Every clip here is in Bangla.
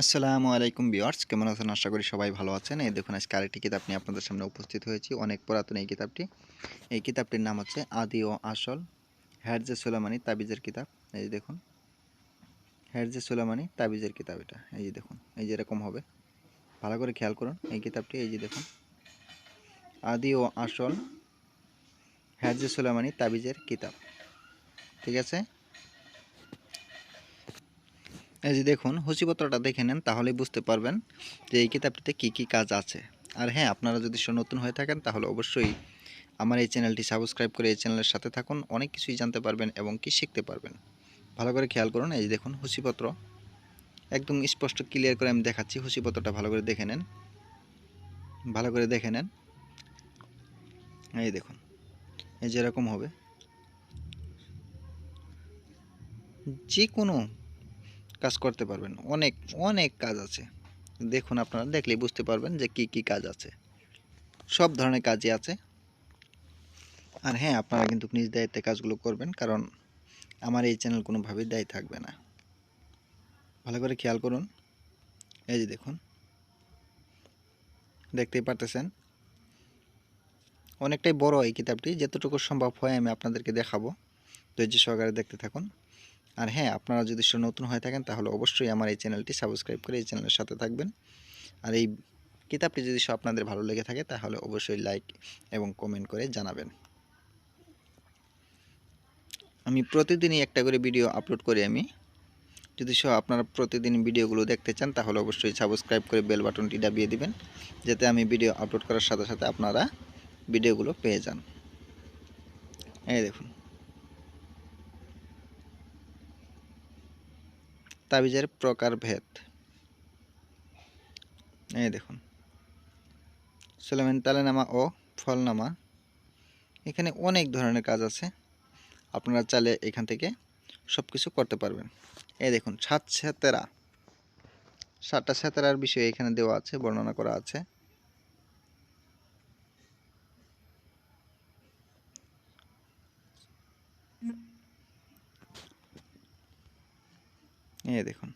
আসসালামু আলাইকুম বিয়ার্স কেমন আছেন? আশা করি সবাই ভালো আছেন। এই দেখুন, আজকে আরেকটি কিতাব নিয়ে আপনাদের সামনে উপস্থিত হয়েছি। অনেক পুরাতন এই কিতাবটি। এই কিতাবটির নাম হচ্ছে আদি ও আসল হ্যারজে সোলামানি তাবিজের কিতাব। এই যে দেখুন হ্যারজে সোলামানি তাবিজের কিতাব এটা। এই যে দেখুন, এই যে এরকম হবে। ভালো করে খেয়াল করুন এই কিতাবটি। এই যে দেখুন, আদি ও আসল হ্যারজে সোলামানি তাবিজের কিতাব। ঠিক আছে? এই যে দেখুন, সূচিপত্রটা দেখে নেন, তাহলেই বুঝতে পারবেন যে এই কিতাবটিতে কী কী কাজ আছে। আর হ্যাঁ আপনারা যদি স- নতুন হয়ে থাকেন, তাহলে অবশ্যই আমার এই চ্যানেলটি সাবস্ক্রাইব করে এই চ্যানেলের সাথে থাকুন, অনেক কিছুই জানতে পারবেন এবং কি শিখতে পারবেন। ভালো করে খেয়াল করুন, এই যে দেখুন, সূচিপত্র। একদম স্পষ্ট ক্লিয়ার করে আমি দেখাচ্ছি, সূচিপত্রটা ভালো করে দেখে নেন। ভালো করে দেখে নেন। এই দেখুন, এই যেরকম হবে। যে কোনো কাজ করতে পারবেন। অনেক অনেক কাজ আছে। দেখুন আপনারা, দেখলেই বুঝতে পারবেন যে কি কি কাজ আছে। সব ধরনের কাজই আছে। আর হ্যাঁ আপনারা কিন্তু নিজ দায়িত্বে কাজগুলো করবেন, কারণ আমার এই চ্যানেল কোনোভাবেই দায়ী থাকবে না। ভালো করে খেয়াল করুন। এই যে দেখুন। দেখতেই পারতেছেন? অনেকটাই বড় এই কিতাবটি, যতটুকু সম্ভব হয় আমি আপনাদেরকে দেখাবো। ধৈর্য সহকারে দেখতে থাকুন। আর হ্যাঁ আপনারা যদি নতুন হয়ে থাকেন, তাহলে অবশ্যই আমার এই চ্যানেলটি সাবস্ক্রাইব করে এই চ্যানেলের সাথে থাকবেন। আর এই কিতাবটি যদি আপনাদের ভালো লেগে থাকে, তাহলে অবশ্যই লাইক এবং কমেন্ট করে জানাবেন। আমি প্রতিদিনই একটা করে ভিডিও আপলোড করি আমি। যদি সব আপনারা প্রতিদিন ভিডিওগুলো দেখতে চান, তাহলে অবশ্যই সাবস্ক্রাইব করে বেল বাটনটি দাবিয়ে দিবেন, যাতে আমি ভিডিও আপলোড করার সাথে সাথে আপনারা ভিডিওগুলো পেয়ে যান। এই দেখুন। তাবিজের প্রকারভেদ। এই দেখুন। সুলেমান তালেনামা ও ফলনামা। এখানে অনেক ধরনের কাজ আছে। আপনারা চাইলে এখান থেকে সব কিছু করতে পারবেন। এই দেখুন, সাত সেতেরা। সাতটা সেতেরার বিষয়ে এখানে দেওয়া আছে, বর্ণনা করা আছে। এই দেখুন।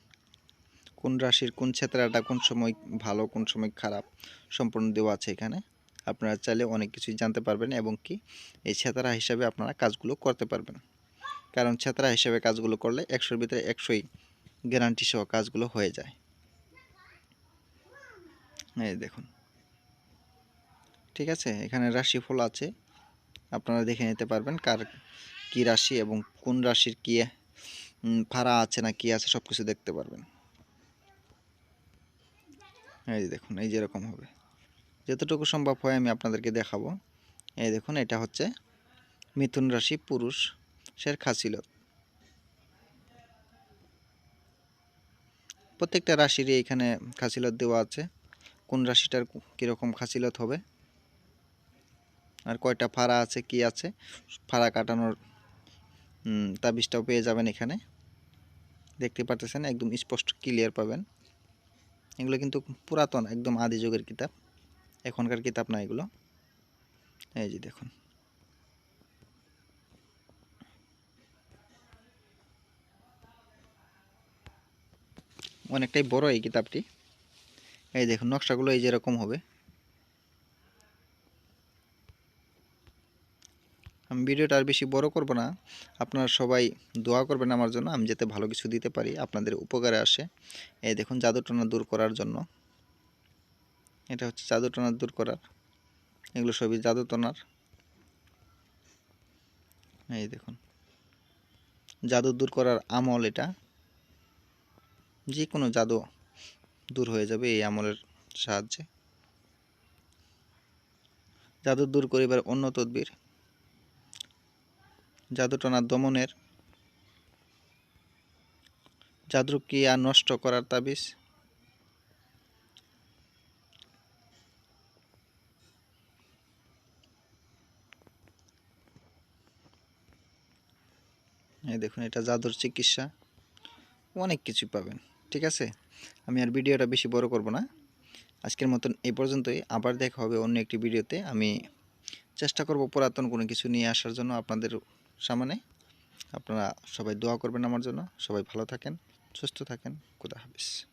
কোন রাশির কোন ছেত্রাটা কোন সময় ভালো, কোন সময় খারাপ সম্পূর্ণ দেওয়া আছে এখানে। আপনারা চাইলে অনেক কিছুই জানতে পারবেন এবং কি এই ছেতরা হিসাবে আপনারা কাজগুলো করতে পারবেন। কারণ ছেতরা হিসাবে কাজগুলো করলে একশোর ভিতরে একশোই গ্যারান্টি সহ কাজগুলো হয়ে যায়। এই দেখুন। ঠিক আছে? এখানে রাশিফল আছে। আপনারা দেখে নিতে পারবেন কার কি রাশি এবং কোন রাশির কি ফাড়া আছে না কি আছে সব কিছু দেখতে পারবেন। এই যে দেখুন, এই যে এরকম হবে। যতটুকু সম্ভব হয় আমি আপনাদেরকে দেখাবো। এই দেখুন, এটা হচ্ছে মিথুন রাশি পুরুষ সের খাসিলত। প্রত্যেকটা রাশিরই এখানে খাসিলত দেওয়া আছে। কোন রাশিটার কীরকম খাসিলত হবে? আর কয়টা ফাড়া আছে, কি আছে? ফাড়া কাটানোর তাবিজটাও পেয়ে যাবেন এখানে। দেখতে পারতেছেন, একদম স্পষ্ট ক্লিয়ার পাবেন। এগুলো কিন্তু পুরাতন, একদম আদি যুগের কিতাব। এখনকার কিতাব না এগুলো। এই যে দেখুন। অনেকটাই বড় এই কিতাবটি। এই দেখুন, নকশাগুলো এই যেরকম হবে। আমি ভিডিওটা আর বেশি বড় করব না। আপনারা সবাই দোয়া করবেন আমার জন্য, আমি যাতে ভালো কিছু দিতে পারি, আপনাদের উপকারে আসে। এই দেখুন জাদুটনা দূর করার জন্য। এটা হচ্ছে জাদুটনা দূর করার। এগুলো সবই জাদুটনার এই দেখুন, জাদু দূর করার আমল এটা। যে কোনো জাদু দূর হয়ে যাবে এই আমলের সাহায্যে। জাদু দূর করিবার অন্য তদবির। জাদুটনা দমনের জাদুক্রিয়া নষ্ট করার তাবিজ। এই দেখুন, এটা জাদুর চিকিৎসা। অনেক কিছু পাবেন, ঠিক আছে? আমি আর ভিডিওটা বেশি বড় করব না। আজকের মতন এই পর্যন্তই। আবার দেখা হবে অন্য একটি ভিডিওতে। আমি চেষ্টা করব পুরাতন কোনো কিছু নিয়ে আসার জন্য আপনাদের সামনে। আপনারা সবাই দোয়া করবেন আমার জন্য। সবাই ভালো থাকেন সুস্থ থাকেন। খুদা হাফিজ।